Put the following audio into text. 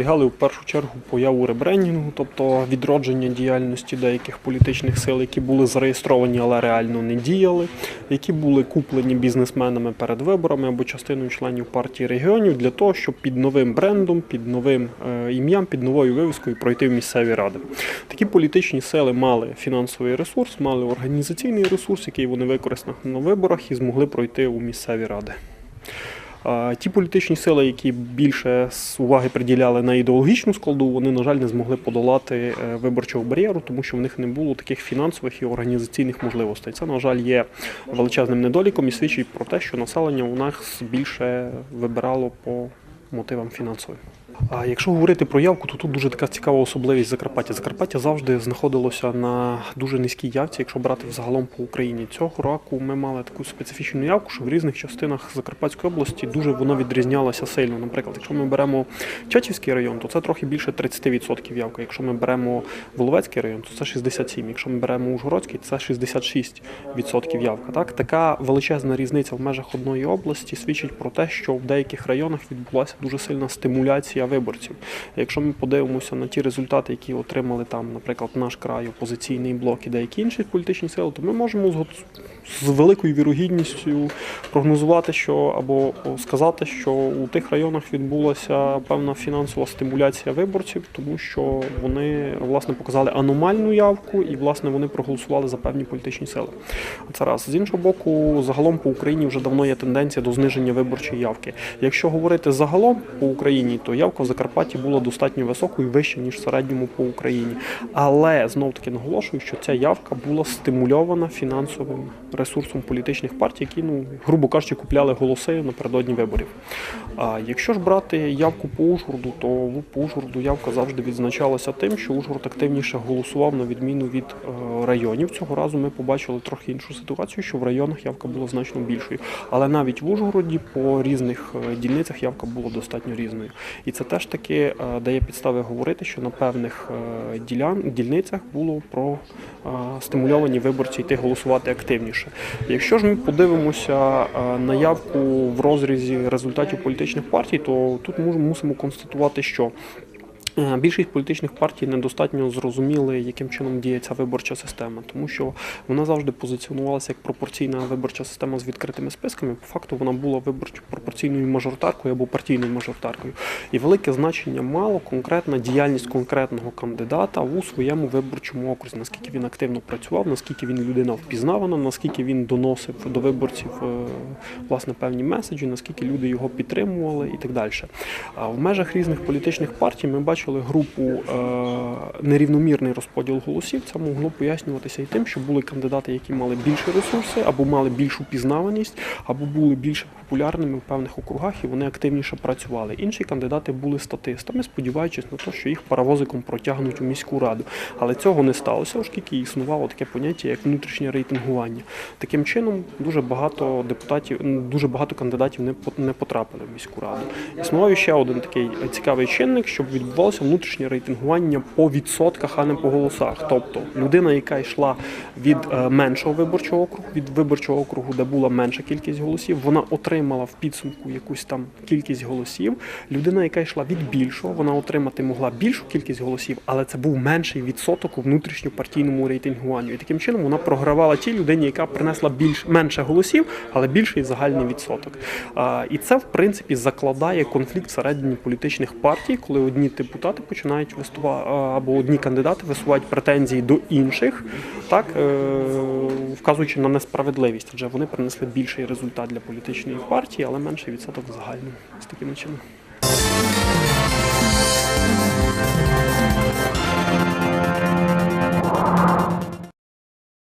спостерігали в першу чергу появу ребрендінгу, тобто відродження діяльності деяких політичних сил, які були зареєстровані, але реально не діяли, які були куплені бізнесменами перед виборами або частиною членів партії регіонів для того, щоб під новим брендом, під новим е, ім'ям, під новою вивіскою пройти в місцеві ради. Такі політичні сили мали фінансовий ресурс, мали організаційний ресурс, який вони використали на виборах і змогли пройти у місцеві ради. Ті політичні сили, які більше уваги приділяли на ідеологічну складу, вони, на жаль, не змогли подолати е, виборчого бар'єру, тому що в них не було таких фінансових і організаційних можливостей. Це, на жаль, є величезним недоліком і свідчить про те, що населення у нас більше вибирало по мотивам фінансовим. А якщо говорити про явку, то тут дуже така цікава особливість Закарпаття. Закарпаття завжди знаходилося на дуже низькій явці, якщо брати взагалом по Україні. Цього року ми мали таку специфічну явку, що в різних частинах Закарпатської області дуже воно відрізнялося сильно. Наприклад, якщо ми беремо Чачівський район, то це трохи більше 30% явка. Якщо ми беремо Воловецький район, то це 67%. Якщо ми беремо Ужгородський, це 66% явка. Так така величезна різниця в межах одної області свідчить про те, що в деяких районах відбулася дуже сильна стимуляція виборців. Якщо ми подивимося на ті результати, які отримали там, наприклад, наш край, опозиційний блок і деякі інші політичні сили, то ми можемо з великою вірогідністю прогнозувати, що або сказати, що у тих районах відбулася певна фінансова стимуляція виборців, тому що вони власне показали аномальну явку і власне вони проголосували за певні політичні сили. Це раз з іншого боку, загалом по Україні вже давно є тенденція до зниження виборчої явки. Якщо говорити загалом по Україні, то явка в Закарпатті була достатньо високою, вища ніж в середньому по Україні. Але знов таки наголошую, що ця явка була стимульована фінансовим ресурсом політичних партій, які, ну грубо кажучи, купляли голоси напередодні виборів. А якщо ж брати явку по Ужгороду, то в- Ужгороду явка завжди відзначалася тим, що Ужгород активніше голосував на відміну від е, районів. Цього разу ми побачили трохи іншу ситуацію, що в районах явка була значно більшою. Але навіть в Ужгороді по різних е, дільницях явка була достатньо різною. І це теж таки е, дає підстави говорити, що на певних ділян, дільницях було про стимульовані виборці йти голосувати активніше. Якщо ж ми подивимося е, на явку в розрізі результатів політичних партій, то тут мусимо констатувати, що Е, Більшість політичних партій недостатньо зрозуміли, яким чином діє ця виборча система, тому що вона завжди позиціонувалася як пропорційна виборча система з відкритими списками. По факту вона була виборчо пропорційною мажоритаркою або партійною мажоритаркою. І велике значення мало конкретна діяльність конкретного кандидата у своєму виборчому окрузі, наскільки він активно працював, наскільки він людина впізнавана, наскільки він доносив до виборців е, власне певні меседжі, наскільки люди його підтримували і так далі. А в межах різних політичних партій ми бачили групу е, нерівномірний розподіл голосів. Це могло пояснюватися і тим, що були кандидати, які мали більше ресурси, або мали більшу пізнаваність, або були більш популярними в певних округах, і вони активніше працювали. Інші кандидати були статистами, сподіваючись на те, що їх паровозиком протягнуть у міську раду. Але цього не сталося, оскільки існувало таке поняття, як внутрішнє рейтингування. Таким чином, дуже багато депутатів, дуже багато кандидатів не потрапили в міську раду. Існував ще один такий цікавий чинник, щоб відбувалося внутрішнє рейтингування по відсотках, а не по голосах. Тобто людина, яка йшла від е, меншого виборчого округу, від виборчого округу, де була менша кількість голосів, вона отримала в підсумку якусь там кількість голосів. Людина, яка йшла від більшого, вона отримати могла більшу кількість голосів, але це був менший відсоток у внутрішньопартійному рейтингуванню. І таким чином вона програвала тій людині, яка принесла більш менше голосів, але більший загальний відсоток. А, і це в принципі закладає конфлікт всередині політичних партій, коли одні депутати починають виступати або одні кандидати висувають претензії до інших, так е, вказуючи на несправедливість, адже вони принесли більший результат для політичної партії, але менший відсоток загальний з таким чином.